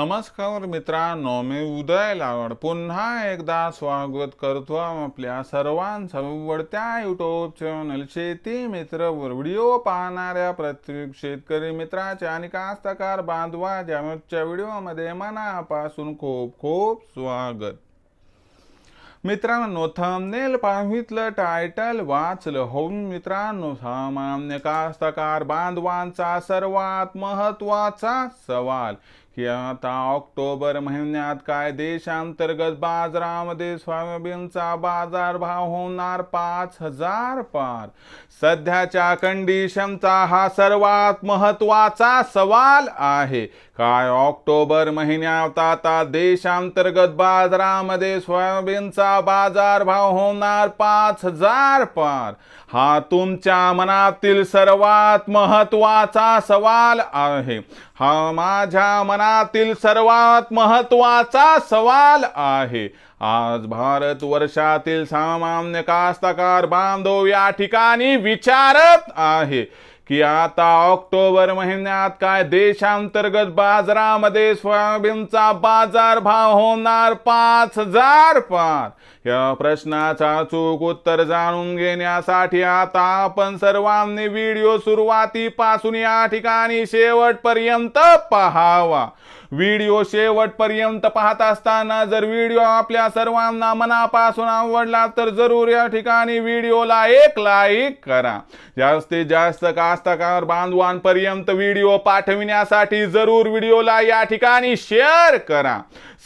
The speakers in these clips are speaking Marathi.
नमस्कार मित्रांनो मी उदय लावड. पुन्हा एकदा स्वागत करतो आपल्या सर्वांचं आवडत्या युट्यूब चॅनल शेती मित्र वर व्हिडिओ पाहणाऱ्या प्रत्येक शेतकरी मित्राच्या आणि कास्तकार बांधवाच्या आजच्या व्हिडिओमध्ये मनापासून खूप खूप स्वागत. मित्रांनो थंबनेल पाहितलं टायटल वाचलं. हो मित्रांनो सामान्य कास्तकार बांधवांचा सर्वात महत्त्वाचा सवाल. की आता ऑक्टोबर महिन्यात काय देशांतर्गत बाजारामध्ये सोयाबीनचा बाजारभाव होणार पाच हजार पार. सध्याच्या कंडिशनचा हा सर्वात महत्त्वाचा सवाल आहे. काय ऑक्टोबर महिन्यात आता देशांतर्गत बाजारामध्ये सोयाबीनचा बाजारभाव होणार पाच हजार पार? हा तुमच्या मनातील सर्वात महत्त्वाचा सवाल आहे. हा माझ्या मनातील सर्वात महत्त्वाचा सवाल आहे. आज भारत वर्षातील सामान्य कास्तकार बांधव या ठिकाणी विचारत आहे. की आता ऑक्टोबर महिन्यात काय देशांतर्गत बाजारामध्ये सोयाबीनचा बाजार भाव होणार पाच हजार पाच? या प्रश्नाचा चूक उत्तर जाणून घेण्यासाठी आता आपण सर्वांनी व्हिडिओ सुरुवातीपासून या ठिकाणी शेवटपर्यंत पहावा. व्हिडिओ शेवटपर्यंत पाहत असताना जर व्हिडिओ आपल्या सर्वांना मनापासून आवडला तर जरूर या ठिकाणी व्हिडिओला एक लाईक करा. जास्तीत जास्त का कास्तकार बांधवांपर्यंत व्हिडिओ पाठविण्यासाठी जरूर व्हिडिओला या ठिकाणी शेअर करा.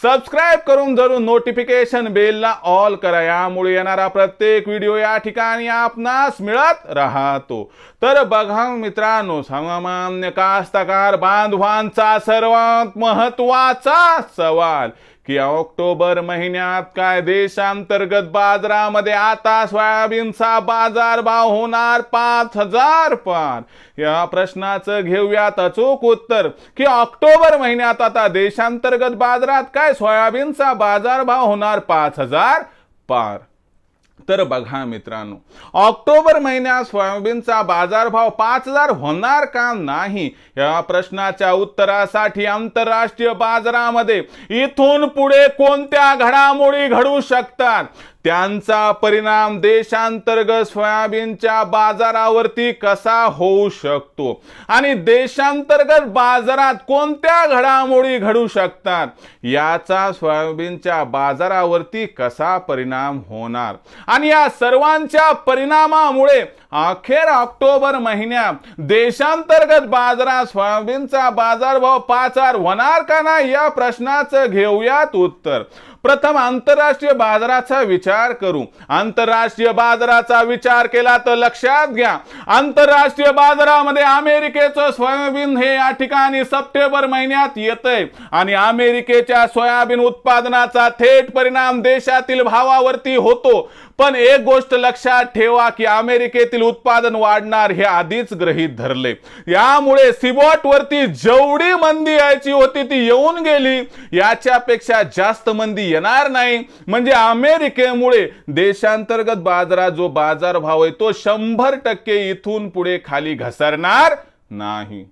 सबस्क्राईब करून जरूर नोटिफिकेशन बेलला ऑल करा. यामुळे येणारा प्रत्येक व्हिडिओ या ठिकाणी आपणास मिळत राहतो. तर बघा मित्रांनो सामान्य कास्तकार बांधवांचा सर्वात महत्त्वाचा सवाल की ऑक्टोबर महिन्यात काय देशांतर्गत बाजारामध्ये आता सोयाबीनचा बाजार भाव होणार पाच हजार पार? या प्रश्नाचं घेऊयात अचूक उत्तर की ऑक्टोबर महिन्यात आता देशांतर्गत बाजारात काय सोयाबीनचा बाजार भाव होणार पाच हजार पार? तर बघा मित्रांनो ऑक्टोबर महिन्यात सोयाबीनचा बाजारभाव पाच हजार होणार का नाही? या प्रश्नाच्या उत्तरासाठी आंतरराष्ट्रीय बाजारामध्ये इथून पुढे कोणत्या घडामोडी घडू शकतात? त्यांचा परिणाम देशांतर्गत सोयाबीनच्या बाजारावरती कसा होऊ शकतो? आणि देशांतर्गत बाजारात कोणत्या घडामोडी घडू शकतात? याचा सोयाबीनच्या बाजारावरती कसा परिणाम होणार? आणि या सर्वांच्या परिणामामुळे अखेर ऑक्टोबर महिन्यात देशांतर्गत बाजारात सोयाबीनचा बाजारभाव पाचार होणार का नाही या प्रश्नाचं घेऊयात उत्तर. प्रथम आंतरराष्ट्रीय बाजाराचा विचार करू. आंतरराष्ट्रीय बाजाराचा विचार केला तर लक्षात घ्या. आंतरराष्ट्रीय बाजारामध्ये अमेरिकेचं सोयाबीन हे या ठिकाणी सप्टेंबर महिन्यात येतंय. आणि अमेरिकेच्या सोयाबीन उत्पादनाचा थेट परिणाम देशातील भावावरती होतो. पण एक गोष्ट लक्षात ठेवा की अमेरिकेतील उत्पादन वाढणार हे आधीच गृहीत धरले. यामुळे सिबॉट वरती जेवढी मंदी यायची होती ती येऊन गेली. याच्यापेक्षा जास्त मंदी येणार नाही. म्हणजे अमेरिकेमुळे देशांतर्गत बाजारात जो बाजार भाव आहे तो शंभर टक्के इथून पुढे खाली घसरणार नाही.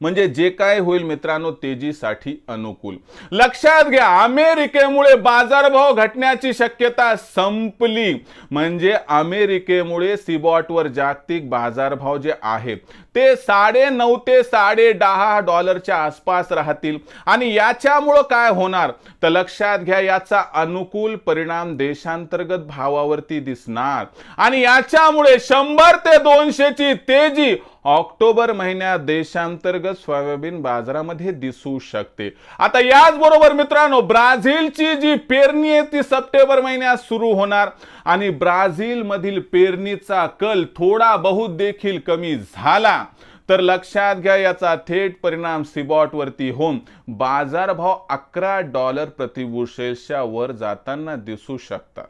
म्हणजे जे काय होईल मित्रांनो तेजीसाठी अनुकूल. लक्षात घ्या अमेरिकेमुळे बाजारभाव घटण्याची शक्यता संपली. म्हणजे अमेरिकेमुळे सिबॉटवर जागतिक बाजारभाव जे आहे ते साडे नऊ ते साडे दहा डॉलरच्या आसपास राहतील. आणि याच्यामुळं काय होणार? तर लक्षात घ्या याचा अनुकूल परिणाम देशांतर्गत भावावरती दिसणार. आणि याच्यामुळे शंभर ते दोनशेची तेजी ऑक्टोबर महिन्यात देशांतर्गत सोयाबीन बाजारामध्ये दिसू शकते. आता याचबरोबर मित्रांनो ब्राझीलची जी पेरणी आहे ती सप्टेंबर महिन्यात सुरू होणार. आणि ब्राझील मधील पेरणीचा कल थोडा बहुत देखील कमी झाला. तर लक्षात घ्या याचा थेट परिणाम सिबॉट वरती होऊन बाजारभाव अकरा डॉलर प्रतिबुशेलच्या वर जाताना दिसू शकतात.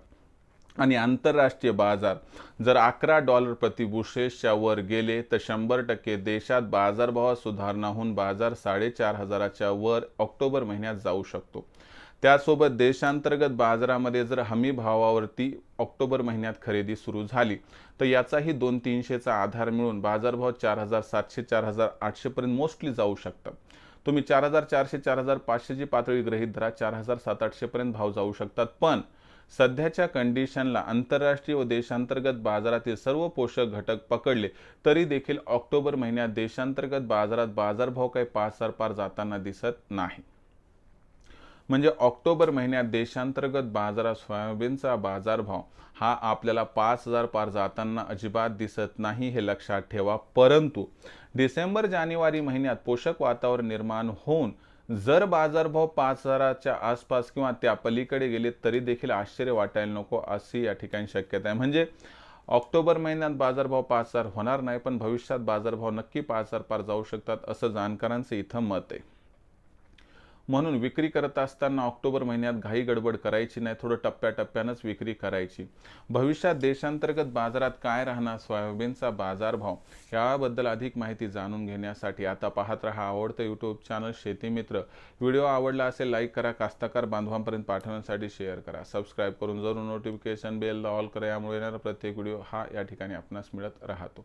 आणि आंतरराष्ट्रीय बाजार जर अकरा डॉलर प्रतिबुशेसच्या वर गेले तर शंभर टक्के देशात बाजारभावात सुधारणा होऊन बाजार साडेचार हजाराच्या वर ऑक्टोबर महिन्यात जाऊ शकतो. त्यासोबत देशांतर्गत बाजारामध्ये जर हमी भावावरती ऑक्टोबर महिन्यात खरेदी सुरू झाली तर याचाही दोन तीनशेचा आधार मिळून बाजारभाव चार हजार सातशे चार हजार आठशेपर्यंत मोस्टली जाऊ शकतात तुम्ही चार हजार चारशे चार हजार पाचशेची पातळी गृहीत धरा चार हजार सात आठशेपर्यंत भाव जाऊ शकतात. पण सध्याच्या कंडिशनला आंतरराष्ट्रीय व देशांतर्गत बाजारातील सर्व पोषक घटक पकडले तरी देखील ऑक्टोबर महिन्यात देशांतर्गत बाजारात बाजारभाव काही पाच हजार पार जाताना दिसत नाही. म्हणजे ऑक्टोबर महिन्यात देशांतर्गत बाजारात सोयाबीनचा बाजारभाव हा आपल्याला पाच हजार पार जाताना अजिबात दिसत नाही हे लक्षात ठेवा. परंतु डिसेंबर जानेवारी महिन्यात पोषक वातावरण निर्माण होऊन जर बाजारभाव पाच हजाराच्या आसपास किंवा त्या पलीकडे गेले तरी देखील आश्चर्य वाटायला नको अशी या ठिकाणी शक्यता आहे. म्हणजे ऑक्टोबर महिन्यात बाजारभाव पाच हजार होणार नाही पण भविष्यात बाजारभाव नक्की पाच हजार पार जाऊ शकतात असं जाणकारांचं इथं मत आहे. म्हणून विक्री करत असताना ऑक्टोबर महिन्यात घाई गडबड करायची नाही थोडं टप्प्याटप्प्यानंच विक्री करायची. भविष्यात देशांतर्गत बाजारात काय राहणार? सोयाबीनचा बाजारभाव याबद्दल अधिक माहिती जाणून घेण्यासाठी आता पाहत रहा आवडतं यूट्यूब चॅनल शेतीमित्र व्हिडिओ आवडला असेल लाईक करा. कास्तकार बांधवांपर्यंत पाठवण्यासाठी शेअर करा. सबस्क्राईब करून जरूर नोटिफिकेशन बेल ऑल करा. यामुळे येणारा प्रत्येक व्हिडिओ हा या ठिकाणी आपणास मिळत राहतो.